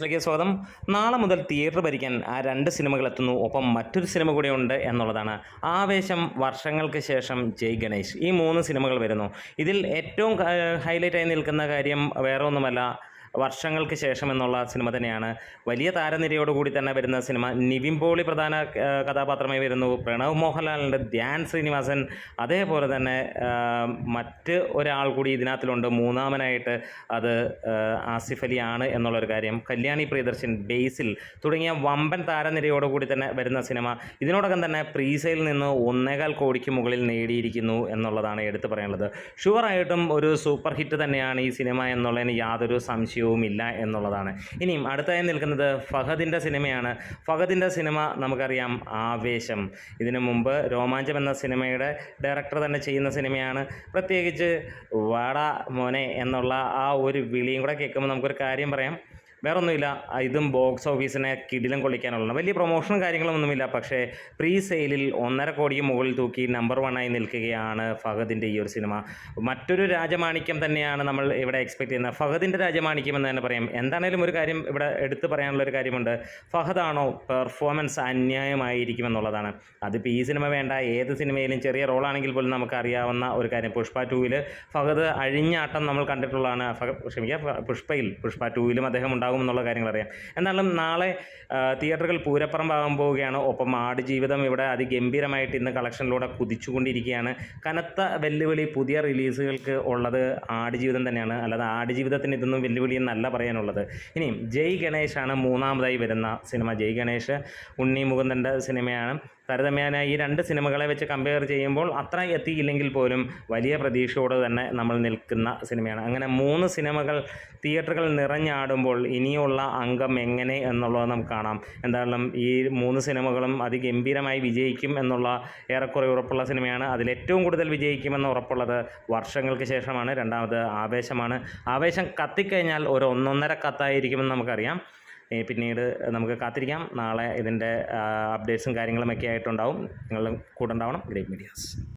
ിലേക്ക് സ്വാഗതം. നാളെ മുതൽ തിയേറ്റർ ഭരിക്കാൻ ആ രണ്ട് സിനിമകൾ എത്തുന്നു. ഒപ്പം മറ്റൊരു സിനിമ കൂടെ ഉണ്ട് എന്നുള്ളതാണ്. ആവേശം വർഷങ്ങൾക്ക് ശേഷം ജയ് ഗണേഷ് ഈ മൂന്ന് സിനിമകൾ വരുന്നു. ഇതിൽ ഏറ്റവും ഹൈലൈറ്റ് ആയി നിൽക്കുന്ന കാര്യം വേറെ ഒന്നുമല്ല വർഷങ്ങൾക്ക് ശേഷം എന്നുള്ള സിനിമ തന്നെയാണ്. വലിയ താരനിരയോടുകൂടി തന്നെ വരുന്ന സിനിമ. നിവിൻ പോളി പ്രധാന കഥാപാത്രമായി വരുന്നു. പ്രണവ് മോഹൻലാലിന്റെ ധ്യാൻ ശ്രീനിവാസൻ അതേപോലെ തന്നെ മറ്റ് ഒരാൾ കൂടി ഇതിനകത്തിലുണ്ട്. മൂന്നാമനായിട്ട് അത് ആസിഫ് അലി ആണ് എന്നുള്ളൊരു കാര്യം. കല്യാണി പ്രിയദർശൻ ബേസിൽ തുടങ്ങിയ വമ്പൻ താരനിരയോടുകൂടി തന്നെ വരുന്ന സിനിമ. ഇതിനോടകം തന്നെ പ്രീസെയിൽ നിന്ന് ഒന്നേകാൽ കോടിക്ക് മുകളിൽ നേടിയിരിക്കുന്നു എന്നുള്ളതാണ് എടുത്തു പറയാനുള്ളത് ഷുവറായിട്ടും ഒരു സൂപ്പർ ഹിറ്റ് തന്നെയാണ് ഈ സിനിമ എന്നുള്ളതിന് യാതൊരു സംശയവും ഇല്ല എന്നുള്ളതാണ്. ഇനിയും അടുത്തായി നിൽക്കുന്നത് ഫഹദിന്റെ സിനിമയാണ്. ഫഹദിന്റെ സിനിമ നമുക്കറിയാം ആവേശം. ഇതിനു മുമ്പ് രോമാഞ്ചം എന്ന സിനിമയുടെ ഡയറക്ടർ തന്നെ ചെയ്യുന്ന സിനിമയാണ്. പ്രത്യേകിച്ച് വാടാ മോനെ എന്നുള്ള ആ ഒരു വിളിയും കൂടെ കേൾക്കുമ്പോൾ നമുക്കൊരു കാര്യം പറയാം. വേറൊന്നുമില്ല. ഇതും ബോക്സ് ഓഫീസിനെ കിടിലം കൊള്ളിക്കാനുള്ളതാണ്. വലിയ പ്രൊമോഷനും കാര്യങ്ങളൊന്നുമില്ല. പക്ഷേ പ്രീ സെയിലിൽ ഒന്നര കോടിക്ക് മുകളിൽ തൂക്കി നമ്പർ വണ്ണായി നിൽക്കുകയാണ് ഫഹദിന്റെ ഈ ഒരു സിനിമ. മറ്റൊരു രാജമാണിക്യം തന്നെയാണ് നമ്മൾ ഇവിടെ എക്സ്പെക്ട് ചെയ്യുന്നത്. ഫഹദിന്റെ രാജമാണിക്യം എന്ന് തന്നെ പറയാം. എന്താണേലും ഒരു കാര്യം ഇവിടെ എടുത്തു പറയാനുള്ള ഒരു കാര്യമുണ്ട്. ഫഹദാണോ പെർഫോമൻസ് അന്യായമായിരിക്കും എന്നുള്ളതാണ് അതിപ്പോൾ ഈ സിനിമ വേണ്ട. ഏത് സിനിമയിലും ചെറിയ റോളാണെങ്കിൽ പോലും നമുക്ക് അറിയാവുന്ന ഒരു കാര്യം. പുഷ്പ ടൂവിൽ ഫഹദ് അഴിഞ്ഞാട്ടം നമ്മൾ കണ്ടിട്ടുള്ളതാണ്. ക്ഷമിക്കുക പുഷ്പയിൽ പുഷ്പ ടൂവിലും അദ്ദേഹം ഉണ്ടാകും. എന്നുള്ള കാര്യങ്ങൾ അറിയാം. എന്നാലും നാളെ തിയേറ്ററുകൾ പൂരപ്പുറമ്പാകാൻ പോവുകയാണ്. ഒപ്പം ആട് ജീവിതം ഇവിടെ അതിഗംഭീരമായിട്ട് ഇന്ന് കളക്ഷനിലൂടെ കുതിച്ചുകൊണ്ടിരിക്കുകയാണ്. കനത്ത വെല്ലുവിളി പുതിയ റിലീസുകൾക്ക് ഉള്ളത് ആട് ജീവിതം തന്നെയാണ്. അല്ലാതെ ആട് ജീവിതത്തിന് ഇതൊന്നും വെല്ലുവിളി എന്നല്ല പറയാനുള്ളത്. ഇനിയും ജയ് ഗണേഷാണ് മൂന്നാമതായി വരുന്ന സിനിമ. ജയ് ഗണേഷ് ഉണ്ണി മുകുന്ദന്റെ സിനിമയാണ്. താരതമ്യേന ഈ രണ്ട് സിനിമകളെ വെച്ച് കമ്പയർ ചെയ്യുമ്പോൾ അത്ര എത്തിയില്ലെങ്കിൽ പോലും വലിയ പ്രതീക്ഷയോടെ തന്നെ നമ്മൾ നിൽക്കുന്ന സിനിമയാണ്. അങ്ങനെ മൂന്ന് സിനിമകൾ തിയേറ്ററുകൾ നിറഞ്ഞാടുമ്പോൾ ഇനിയുള്ള അംഗം എങ്ങനെ എന്നുള്ളത് നമുക്ക് കാണാം. എന്തായാലും ഈ മൂന്ന് സിനിമകളും അതിഗംഭീരമായി വിജയിക്കും എന്നുള്ള ഏറെക്കുറെ ഉറപ്പുള്ള സിനിമയാണ്. അതിൽ ഏറ്റവും കൂടുതൽ വിജയിക്കുമെന്ന് ഉറപ്പുള്ളത് വർഷങ്ങൾക്ക് ശേഷമാണ്. രണ്ടാമത് ആവേശമാണ്. ആവേശം കത്തിക്കഴിഞ്ഞാൽ ഒരു ഒന്നൊന്നര കത്തായിരിക്കുമെന്ന് നമുക്കറിയാം. പിന്നീട് നമുക്ക് കാത്തിരിക്കാം. നാളെ ഇതിന്റെ അപ്ഡേറ്റ്സും കാര്യങ്ങളുമൊക്കെ ആയിട്ടുണ്ടാവും. നിങ്ങളുടെ കൂടെ ഉണ്ടാവണം. Great medias